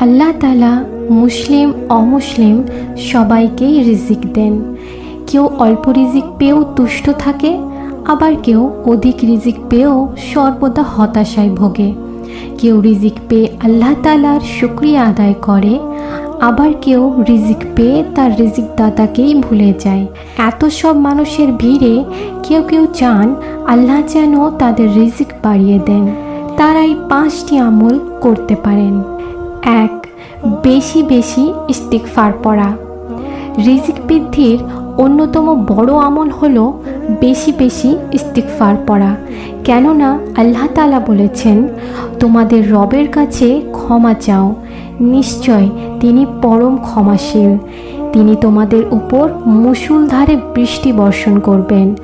আল্লাহ তালা মুসলিম, অমুসলিম সবাইকেই রিজিক দেন। কেউ অল্প রিজিক পেয়েও তুষ্ট থাকে, আবার কেউ অধিক রিজিক পেয়েও সর্বদা হতাশায় ভোগে। কেউ রিজিক পেয়ে আল্লাহ তালার শুক্রিয়া আদায় করে, আবার কেউ রিজিক পেয়ে তার রিজিক দাতাকেই ভুলে যায়। এত সব মানুষের ভিড়ে কেউ কেউ চান আল্লাহ যেন তাদের রিজিক বাড়িয়ে দেন। তারা এই পাঁচটি আমল করতে পারেন। এক, বেশি বেশি ইস্তিকফার পড়া। রিজিক বৃদ্ধির অন্যতম বড় আমল হল বেশি বেশি ইস্তিকফার পড়া। কেননা আল্লাহ তালা বলেছেন, তোমাদের রবের কাছে ক্ষমা চাও। নিশ্চয় তিনি পরম ক্ষমাশীল। তিনি তোমাদের উপর মুসুলধারে বৃষ্টি বর্ষণ করবেন।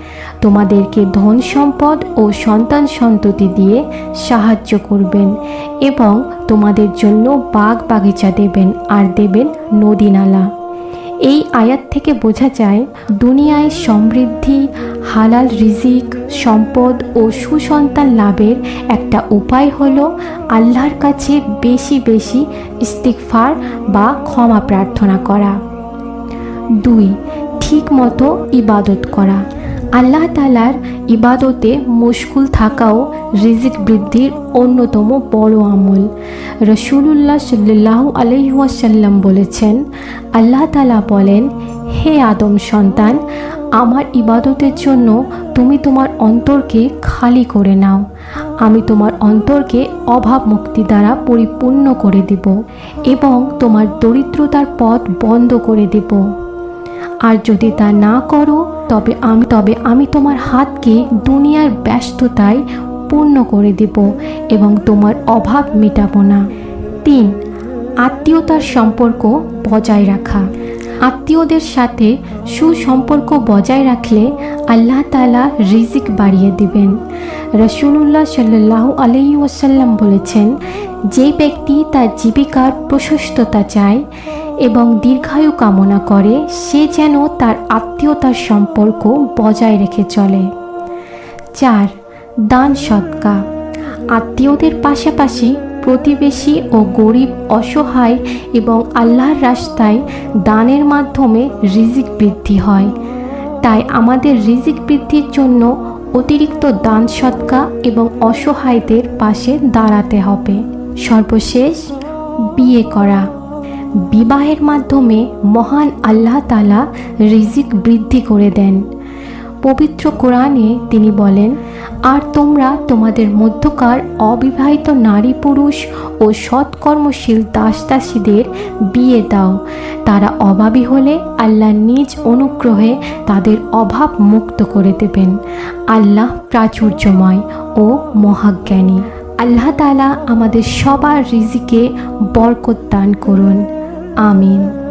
তোমাদেরকে ধন সম্পদ ও সন্তান সন্ততি দিয়ে সাহায্য করবেন এবং তোমাদের জন্য বাগ বাগিচা দেবেন আর দেবেন নদী নালা। এই আয়াত থেকে বোঝা যায়, দুনিয়ায় সমৃদ্ধি, হালাল রিজিক, সম্পদ ও সুসন্তান লাভের একটা উপায় হল আল্লাহর কাছে বেশি বেশি ইস্তিকফার বা ক্ষমা প্রার্থনা করা। দুই ঠিক মতো ইবাদত করা। আল্লাহ তালার ইবাদতে মুশকুল থাকাও রিজিক বৃদ্ধির অন্যতম বড় আমল। রসুলুল্লাহ সাল্লাহ আলহাসাল্লাম বলেছেন, আল্লাহ তালা বলেন, হে আদম সন্তান, আমার ইবাদতের জন্য তুমি তোমার অন্তরকে খালি করে নাও। আমি তোমার অন্তরকে অভাব মুক্তি দ্বারা পরিপূর্ণ করে দেব এবং তোমার দরিদ্রতার পথ বন্ধ করে দেব। আর যদি তা না করো তবে আমি তবে আমি তোমার হাতকে দুনিয়ার ব্যস্ততায় পূর্ণ করে দেব এবং তোমার অভাব মেটাবো না। তিন, আত্মীয়তার সম্পর্ক বজায় রাখা। আত্মীয়দের সাথে সুসম্পর্ক বজায় রাখলে আল্লাহ তালা রিজিক বাড়িয়ে দিবেন। রসুল্লাহ সাল্লাহ আলহি ওয়াসাল্লাম বলেছেন, যে ব্যক্তি তার জীবিকার প্রশস্ততা চায় এবং দীর্ঘায়ু কামনা করে সে যেন তার আত্মীয়তার সম্পর্ক বজায় রেখে চলে। চার, দান সৎকা। আত্মীয়দের পাশাপাশি প্রতিবেশী ও গরিব অসহায় এবং আল্লাহর রাস্তায় দানের মাধ্যমে রিজিক বৃদ্ধি হয়। তাই আমাদের রিজিক বৃদ্ধির জন্য অতিরিক্ত দান সৎকা এবং অসহায়দের পাশে দাঁড়াতে হবে। সর্বশেষ, বিয়ে করা। বিবাহের মাধ্যমে মহান আল্লাহ তালা রিজিক বৃদ্ধি করে দেন। পবিত্র কোরআনে তিনি বলেন, আর তোমরা তোমাদের মধ্যকার অবিবাহিত নারী পুরুষ ও সৎকর্মশীল দাস দাসীদের বিয়ে দাও। তারা অভাবী হলে আল্লাহ নিজ অনুগ্রহে তাদের অভাব মুক্ত করে দেবেন। আল্লাহ প্রাচুর্যময় ও মহাজ্ঞানী। আল্লাহ তালা আমাদের সবার রিজিকে বরকত দান করুন। Amin.